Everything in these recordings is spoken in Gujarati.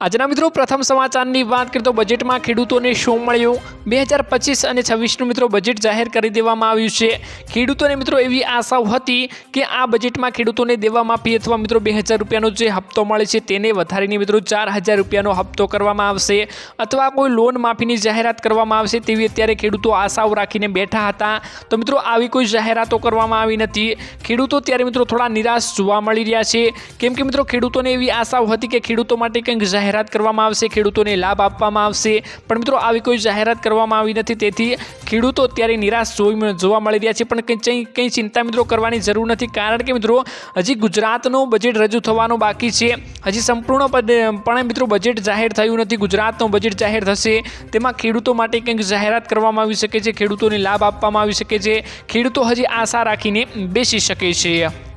આજના મિત્રો, પ્રથમ સમાચારની વાત કરીએ તો બજેટમાં ખેડૂતોને શું મળ્યું? બે હજાર પચીસ અને છવ્વીસનું મિત્રો બજેટ જાહેર કરી દેવામાં આવ્યું છે. ખેડૂતોને મિત્રો એવી આશાઓ હતી કે આ બજેટમાં ખેડૂતોને દેવા માફી અથવા મિત્રો બે હજાર રૂપિયાનો જે હપ્તો મળે છે તેને વધારીને મિત્રો ચાર હજાર રૂપિયાનો હપ્તો કરવામાં આવશે અથવા કોઈ લોન માફીની જાહેરાત કરવામાં આવશે તેવી અત્યારે ખેડૂતો આશાઓ રાખીને બેઠા હતા. તો મિત્રો, આવી કોઈ જાહેરાતો કરવામાં આવી નથી. ખેડૂતો ત્યારે મિત્રો થોડા નિરાશ જોવા મળી રહ્યા છે. કેમ કે મિત્રો, ખેડૂતોને એવી આશાઓ હતી કે ખેડૂતો માટે કંઈક જાહેરાત કરવામાં આવશે, ખેડૂતોને લાભ આપવામાં આવશે. પણ મિત્રો, આવી કોઈ જાહેરાત કરવામાં આવી નથી. તેથી ખેડૂતો અત્યારે નિરાશ જોવા મળી રહ્યા છે. પણ કંઈ કંઈ ચિંતા મિત્રો કરવાની જરૂર નથી. કારણ કે મિત્રો, હજી ગુજરાતનું બજેટ રજૂ થવાનું બાકી છે. હજી સંપૂર્ણપણે મિત્રો બજેટ જાહેર થયું નથી. ગુજરાતનું બજેટ જાહેર થશે. તેમાં ખેડૂતો માટે કંઈક જાહેરાત કરવામાં આવી શકે છે. ખેડૂતોને લાભ આપવામાં આવી શકે છે. ખેડૂતો હજી આશા રાખીને બેસી શકે છે.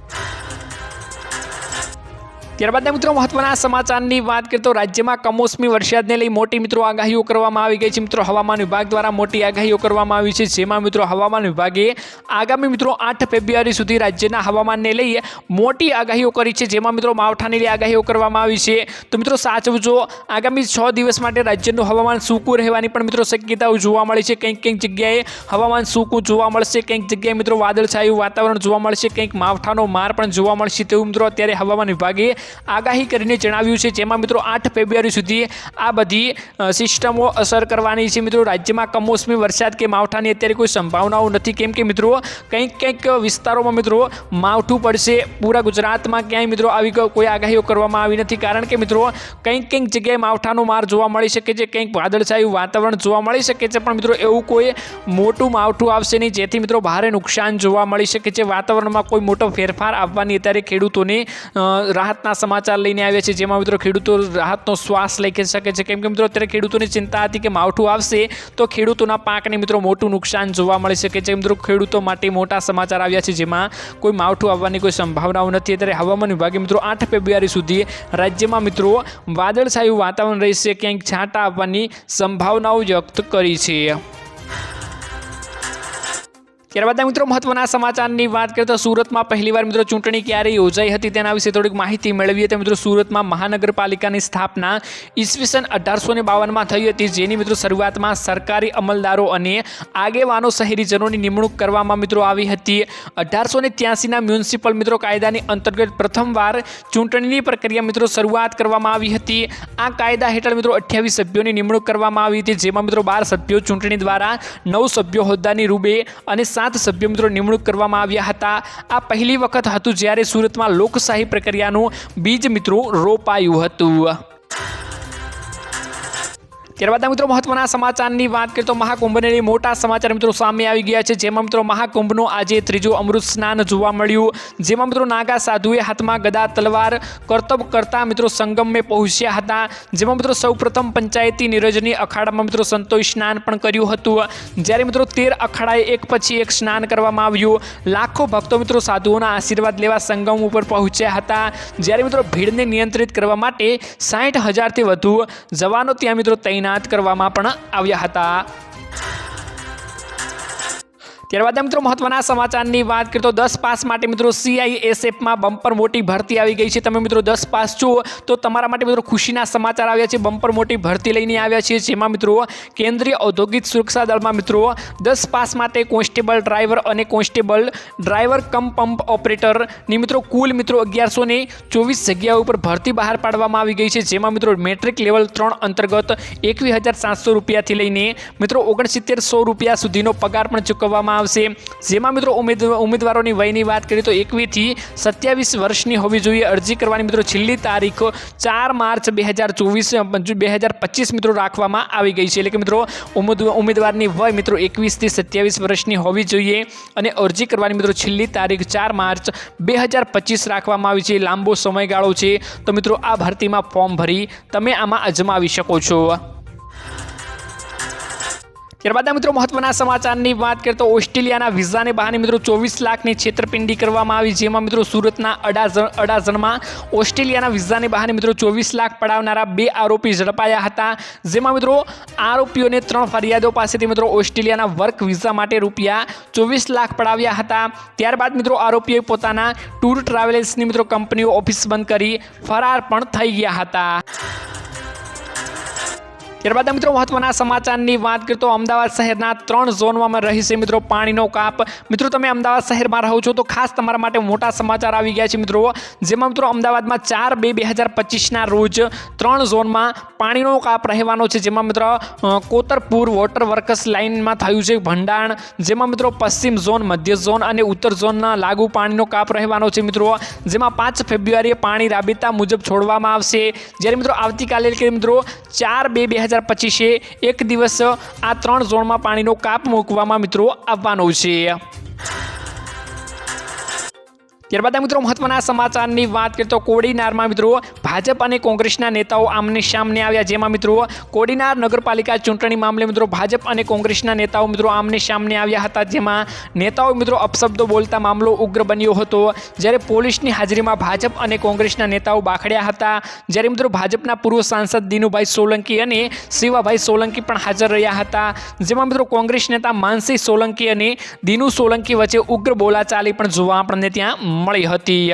ત્યારબાદ મિત્રો મહત્વના સમાચારની વાત કરીએ તો રાજ્યમાં કમોસમી વરસાદને લઈ મોટી મિત્રો આગાહીઓ કરવામાં આવી ગઈ છે. મિત્રો, હવામાન વિભાગ દ્વારા મોટી આગાહીઓ કરવામાં આવી છે. જેમાં મિત્રો હવામાન વિભાગે આગામી મિત્રો આઠ ફેબ્રુઆરી સુધી રાજ્યના હવામાનને લઈ મોટી આગાહીઓ કરી છે. જેમાં મિત્રો માવઠાની લઈ આગાહીઓ કરવામાં આવી છે. તો મિત્રો, સાચવજો. આગામી છ દિવસ માટે રાજ્યનું હવામાન સૂકું રહેવાની પણ મિત્રો શક્યતાઓ જોવા મળે છે. કંઈક કંઈક જગ્યાએ હવામાન સૂકું જોવા મળશે, કંઈક જગ્યાએ મિત્રો વાદળછાયું વાતાવરણ જોવા મળશે, કંઈક માવઠાનો માર પણ જોવા મળશે. તેવું મિત્રો અત્યારે હવામાન વિભાગે આગાહી કરીને જણાવ્યું છે. જેમાં મિત્રો આઠ ફેબ્રુઆરી સુધી આ બધી સિસ્ટમો અસર કરવાની છે. મિત્રો રાજ્યમાં કમોસમી વરસાદ કે માવઠાની અત્યારે કોઈ સંભાવનાઓ નથી. કેમ કે મિત્રો કંઈક કંઈક વિસ્તારોમાં મિત્રો માવઠું પડશે. પૂરા ગુજરાતમાં ક્યાંય મિત્રો આવી કોઈ આગાહીઓ કરવામાં આવી નથી. કારણ કે મિત્રો કંઈક કંઈક જગ્યાએ માવઠાનો માર જોવા મળી શકે છે. કંઈક વાદળછાયું વાતાવરણ જોવા મળી શકે છે. પણ મિત્રો એવું કોઈ મોટું માવઠું આવશે નહીં. જેથી મિત્રો ભારે નુકસાન જોવા મળી શકે છે. વાતાવરણમાં કોઈ મોટો ફેરફાર આવવાની અત્યારે ખેડૂતોને અ, રાહતના સમાચાર લઈને આવ્યા છે. જેમાં મિત્રો ખેડૂતો રાહતનો શ્વાસ લઈ શકે છે. કેમ કે મિત્રો અત્યારે ખેડૂતોની ચિંતા હતી કે માવઠું આવશે તો ખેડૂતોના પાકને મિત્રો મોટું નુકસાન જોવા મળી શકે છે. મિત્રો ખેડૂતો માટે મોટા સમાચાર આવ્યા છે જેમાં કોઈ માવઠું આવવાની કોઈ સંભાવનાઓ નથી. અત્યારે હવામાન વિભાગે મિત્રો આઠ ફેબ્રુઆરી સુધી રાજ્યમાં મિત્રો વાદળછાયું વાતાવરણ રહેશે. ક્યાંક છાંટા આવવાની સંભાવનાઓ વ્યક્ત કરી છે. ત્યારબાદ મિત્રો મહત્વના સમાચારની વાત કરીએ તો સુરતમાં પહેલીવાર મિત્રો ચૂંટણી ક્યારે યોજાઈ હતી તેના વિશે થોડીક માહિતી મેળવીએ તો મિત્રો સુરતમાં મહાનગરપાલિકાની સ્થાપના ઈસવીસન અઢારસો ને બાવનમાં થઈ હતી, જેની મિત્રો શરૂઆતમાં સરકારી અમલદારો અને આગેવાનો શહેરીજનોની નિમણૂક કરવામાં મિત્રો આવી હતી. અઢારસો ને ત્યાસીના મ્યુનિસિપલ મિત્રો કાયદાની અંતર્ગત પ્રથમવાર ચૂંટણીની પ્રક્રિયા મિત્રો શરૂઆત કરવામાં આવી હતી. આ કાયદા હેઠળ મિત્રો અઠ્યાવીસ સભ્યોની નિમણૂક કરવામાં આવી હતી, જેમાં મિત્રો બાર સભ્યો ચૂંટણી દ્વારા નવ સભ્યો હોદ્દાની રૂબે અને સાત સભ્યો મિત્રો નિમણૂક કરવામાં આવ્યા હતા. આ પહેલી વખત હતું જ્યારે સુરતમાં લોકશાહી પ્રક્રિયાનું બીજ મિત્રો રોપાયું હતું. ત્યારબાદ મિત્રો મહત્વના સમાચારની વાત કરીએ તો મહાકુંભને મોટા સમાચાર મિત્રો સામે આવી ગયા છે. જેમાં મિત્રો મહાકુંભનું આજે ત્રીજું અમૃત સ્નાન જોવા મળ્યું. જેમાં મિત્રો નાગા સાધુએ હાથમાં ગદા તલવાર કરતબ કરતા મિત્રો સંગમે પહોંચ્યા હતા. જેમાં મિત્રો સૌપ્રથમ પંચાયતી નીરજની અખાડામાં મિત્રો સંતોષ સ્નાન પણ કર્યું હતું. જ્યારે મિત્રો તેર અખાડાએ એક પછી એક સ્નાન કરવામાં આવ્યું. લાખો ભક્તો મિત્રો સાધુઓના આશીર્વાદ લેવા સંગમ ઉપર પહોંચ્યા હતા. જ્યારે મિત્રો ભીડને નિયંત્રિત કરવા માટે સાઠ હજારથી વધુ જવાનો ત્યાં મિત્રો તૈનાત કરવામાં પણ આવ્યા હતા. ત્યારબાદ મિત્રો મહત્વના સમાચારની વાત કરીએ તો દસ પાસ માટે મિત્રો સીઆઈએસએફમાં બમ્પર મોટી ભરતી આવી ગઈ છે. તમે મિત્રો દસ પાસ છો તો તમારા માટે મિત્રો ખુશીના સમાચાર આવ્યા છે. બમ્પર મોટી ભરતી લઈને આવ્યા છે જેમાં મિત્રો કેન્દ્રીય ઔદ્યોગિક સુરક્ષા દળમાં મિત્રો દસ પાસ માટે કોન્સ્ટેબલ ડ્રાઈવર અને કોન્સ્ટેબલ ડ્રાઈવર કમ પંપ ઓપરેટરની મિત્રો કુલ મિત્રો અગિયારસો ને ચોવીસ જગ્યાઓ ઉપર ભરતી બહાર પાડવામાં આવી ગઈ છે. જેમાં મિત્રો મેટ્રિક લેવલ ત્રણ અંતર્ગત એકવીસ હજાર સાતસો રૂપિયાથી લઈને મિત્રો ઓગણસિત્તેર સો રૂપિયા સુધીનો પગાર પણ ચૂકવવામાં આવશે. જેમાં મિત્રો ઉમેદ ઉમેદવારોની વયની વાત કરીએ તો એકવીસથી સત્યાવીસ વર્ષની હોવી જોઈએ. અરજી કરવાની મિત્રો છેલ્લી તારીખ ચાર માર્ચ બે હજાર ચોવીસ બે હજાર પચીસ મિત્રો રાખવામાં આવી ગઈ છે. એટલે કે મિત્રો ઉમેદ ઉમેદવારની વય મિત્રો એકવીસથી સત્યાવીસ વર્ષની હોવી જોઈએ અને અરજી કરવાની મિત્રો છેલ્લી તારીખ ચાર માર્ચ બે હજાર પચીસ રાખવામાં આવી છે. લાંબો સમયગાળો છે. તો મિત્રો આ ભરતીમાં ફોર્મ ભરી તમે આમાં અજમાવી શકો છો. ત્યારબાદ મિત્રો મહત્વના સમાચારની વાત કરીએ તો ઓસ્ટ્રેલિયાના વિઝાને બહાને મિત્રો ચોવીસ લાખની છેતરપિંડી કરવામાં આવી, જેમાં મિત્રો સુરતના અડાજણ અડાજણમાં ઓસ્ટ્રેલિયાના વિઝાને બહાને મિત્રો ચોવીસ લાખ પડાવનારા બે આરોપી ઝડપાયા હતા, જેમાં મિત્રો આરોપીઓને ત્રણ ફરિયાદો પાસેથી મિત્રો ઓસ્ટ્રેલિયાના વર્ક વિઝા માટે રૂપિયા ચોવીસ લાખ પડાવ્યા હતા. ત્યારબાદ મિત્રો આરોપીઓએ પોતાના ટૂર ટ્રાવેલ્સની મિત્રો કંપનીઓ ઓફિસ બંધ કરી ફરાર પણ થઈ ગયા હતા. ત્યારબાદ મિત્રો મહત્વના સમાચારની વાત કરીએ તો અમદાવાદ શહેરના ત્રણ ઝોનમાં રહેશે મિત્રો પાણીનો કાપ. મિત્રો, તમે અમદાવાદ શહેરમાં રહો છો તો ખાસ તમારા માટે મોટા સમાચાર આવી ગયા છે મિત્રો. જેમાં મિત્રો અમદાવાદમાં ચાર બે બે હજાર પચીસના રોજ ત્રણ ઝોનમાં પાણીનો કાપ રહેવાનો છે. જેમાં મિત્રો કોતરપુર વોટર વર્કસ લાઇનમાં થયું છે ભંડાણ. જેમાં મિત્રો પશ્ચિમ ઝોન, મધ્ય ઝોન અને ઉત્તર ઝોનના લાગુ પાણીનો કાપ રહેવાનો છે મિત્રો. જેમાં પાંચ ફેબ્રુઆરીએ પાણી રાબેતા મુજબ છોડવામાં આવશે. જ્યારે મિત્રો આવતીકાલે કે મિત્રો ચાર બે બે હજાર પચીસે એક દિવસ આ ત્રણ ઝોનમાં પાણીનો કાપ મૂકવામાં મિત્રો આવવાનો છે. ત્યારબાદ મિત્રો મહત્વના સમાચારની વાત કરીએ તો કોડીનારમાં મિત્રો ભાજપ અને કોંગ્રેસના નેતાઓ આમને સામને આવ્યા. જેમાં મિત્રો કોડીનાર નગરપાલિકા ચૂંટણી મામલે મિત્રો ભાજપ અને કોંગ્રેસના નેતાઓ મિત્રો આમને સામને આવ્યા હતા. જેમાં નેતાઓ મિત્રો અપશબ્દો બોલતા મામલો ઉગ્ર બન્યો હતો. જ્યારે પોલીસની હાજરીમાં ભાજપ અને કોંગ્રેસના નેતાઓ બાખડ્યા હતા. જ્યારે મિત્રો ભાજપના પૂર્વ સાંસદ દિનુભાઈ સોલંકી અને શિવાભાઈ સોલંકી પણ હાજર રહ્યા હતા. જેમાં મિત્રો કોંગ્રેસ નેતા માનસી સોલંકી અને દિનુ સોલંકી વચ્ચે ઉગ્ર બોલાચાલી પણ જોવા આપણને ત્યાં મળી હતી.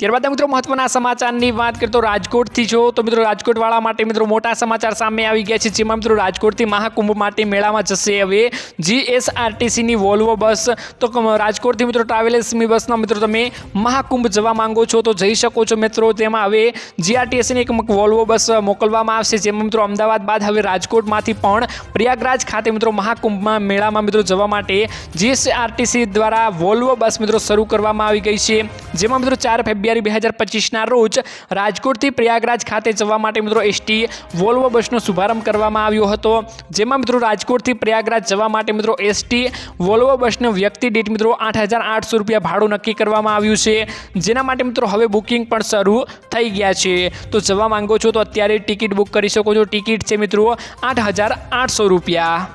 ત્યારબાદ મિત્રો મહત્વના સમાચારની વાત કરીએ તો રાજકોટથી જો, તો મિત્રો રાજકોટવાળા માટે મિત્રો મોટા સમાચાર સામે આવી ગયા છે, જેમાં મિત્રો રાજકોટથી મહાકુંભ માટે મેળામાં જશે હવે જીએસઆરટીસીની વોલ્વો બસ. તો રાજકોટથી મિત્રો ટ્રાવેલ્સની બસના મિત્રો તમે મહાકુંભ જવા માંગો છો, તો જઈ શકો છો મિત્રો. તેમાં હવે જીઆરટીએસની એક વોલ્વો બસ મોકલવામાં આવશે, જેમાં મિત્રો અમદાવાદ બાદ હવે રાજકોટમાંથી પણ પ્રયાગરાજ ખાતે મિત્રો મહાકુંભમાં મેળામાં મિત્રો જવા માટે જીએસઆરટીસી દ્વારા વોલ્વો બસ મિત્રો શરૂ કરવામાં આવી ગઈ છે. જેમાં મિત્રો ચાર ફેબ્રુઆરી બે હજાર પચીસના રોજ રાજકોટથી પ્રયાગરાજ ખાતે જવા માટે મિત્રો એસટી વોલ્વો બસનો શુભારંભ કરવામાં આવ્યો હતો. જેમાં મિત્રો રાજકોટથી પ્રયાગરાજ જવા માટે મિત્રો એસટી વોલ્વો બસનો વ્યક્તિ દીઠ મિત્રો આઠ રૂપિયા ભાડું નક્કી કરવામાં આવ્યું છે. જેના માટે મિત્રો હવે બુકિંગ પણ શરૂ થઈ ગયા છે. તો જવા માંગો છો તો અત્યારે ટિકિટ બુક કરી શકો છો. ટિકિટ છે મિત્રો આઠ રૂપિયા.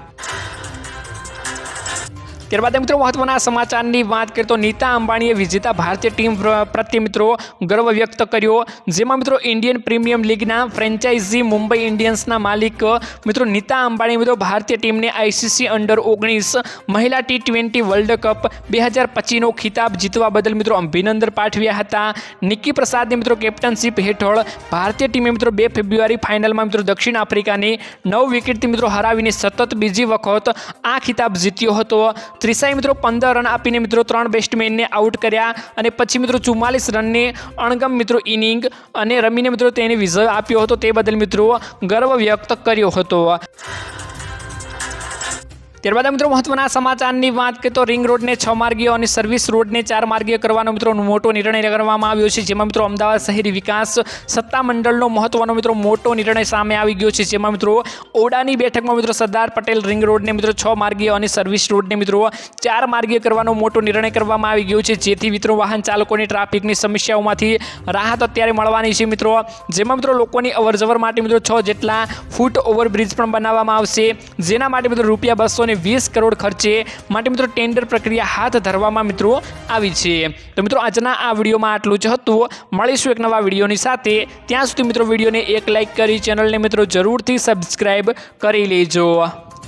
ત્યારબાદ મિત્રો મહત્વના સમાચારની વાત કરીએ તો નીતા અંબાણીએ વિજેતા ભારતીય ટીમ પ્ર- પ્રત્યે મિત્રો ગર્વ વ્યક્ત કર્યો. જેમાં મિત્રો ઇન્ડિયન પ્રીમિયમ લીગના ફ્રેન્ચાઇઝી મુંબઈ ઇન્ડિયન્સના માલિક, મિત્રો નીતા અંબાણી મિત્રો ભારતીય ટીમને આઈસીસી અંડર ઓગણીસ, મહિલા ટી ટ્વેન્ટી વર્લ્ડ કપ બે હજાર પચીસનો ખિતાબ જીતવા બદલ મિત્રો અભિનંદન પાઠવ્યા હતા. નિકી પ્રસાદની મિત્રો કેપ્ટનશીપ હેઠળ ભારતીય ટીમે મિત્રો બે ફેબ્રુઆરી ફાઇનલમાં મિત્રો દક્ષિણ આફ્રિકાની નવ વિકેટથી મિત્રો હરાવીને સતત બીજી વખત આ ખિતાબ જીત્યો હતો. ત્રિસાઈ મિત્રો પંદર રન આપીને મિત્રો ત્રણ બેસ્ટમેનને આઉટ કર્યા અને પછી મિત્રો ચુમ્માલીસ રનને અણગમ મિત્રો ઇનિંગ અને રમીને મિત્રો તેને વિજય આપ્યો હતો તે બદલ મિત્રો ગર્વ વ્યક્ત કર્યો હતો. ત્યારબાદ મિત્રો મહત્વના સમાચારની વાત કરીએ તો રિંગ રોડને છ માર્ગીય અને સર્વિસ રોડને ચાર માર્ગીય કરવાનો મિત્રો મોટો નિર્ણય કરવામાં આવ્યો છે. જેમાં મિત્રો અમદાવાદ શહેરી વિકાસ સત્તામંડળનો મહત્વનો મિત્રો મોટો નિર્ણય સામે આવી ગયો છે. જેમાં મિત્રો ઓડાની બેઠકમાં મિત્રો સરદાર પટેલ રિંગ રોડને મિત્રો છ માર્ગીય અને સર્વિસ રોડને મિત્રો ચાર માર્ગીય કરવાનો મોટો નિર્ણય કરવામાં આવી ગયો છે. જેથી મિત્રો વાહન ચાલકોની ટ્રાફિકની સમસ્યાઓમાંથી રાહત અત્યારે મળવાની છે મિત્રો. જેમાં મિત્રો લોકોની અવરજવર માટે મિત્રો છ જેટલા ફૂટ ઓવરબ્રિજ પણ બનાવવામાં આવશે. જેના માટે મિત્રો રૂપિયા બસો ને વીસ કરોડ ખર્ચે માટે મિત્રો ટેન્ડર પ્રક્રિયા હાથ ધરવામાં મિત્રો આવી છે. તો મિત્રો આજના આ વિડીયોમાં આટલું જ હતું. મળીશું એક નવા વિડીયોની સાથે. ત્યાં સુધી મિત્રો વિડીયોને એક લાઇક કરી ચેનલને મિત્રો જરૂરથી સબસ્ક્રાઈબ કરી લેજો.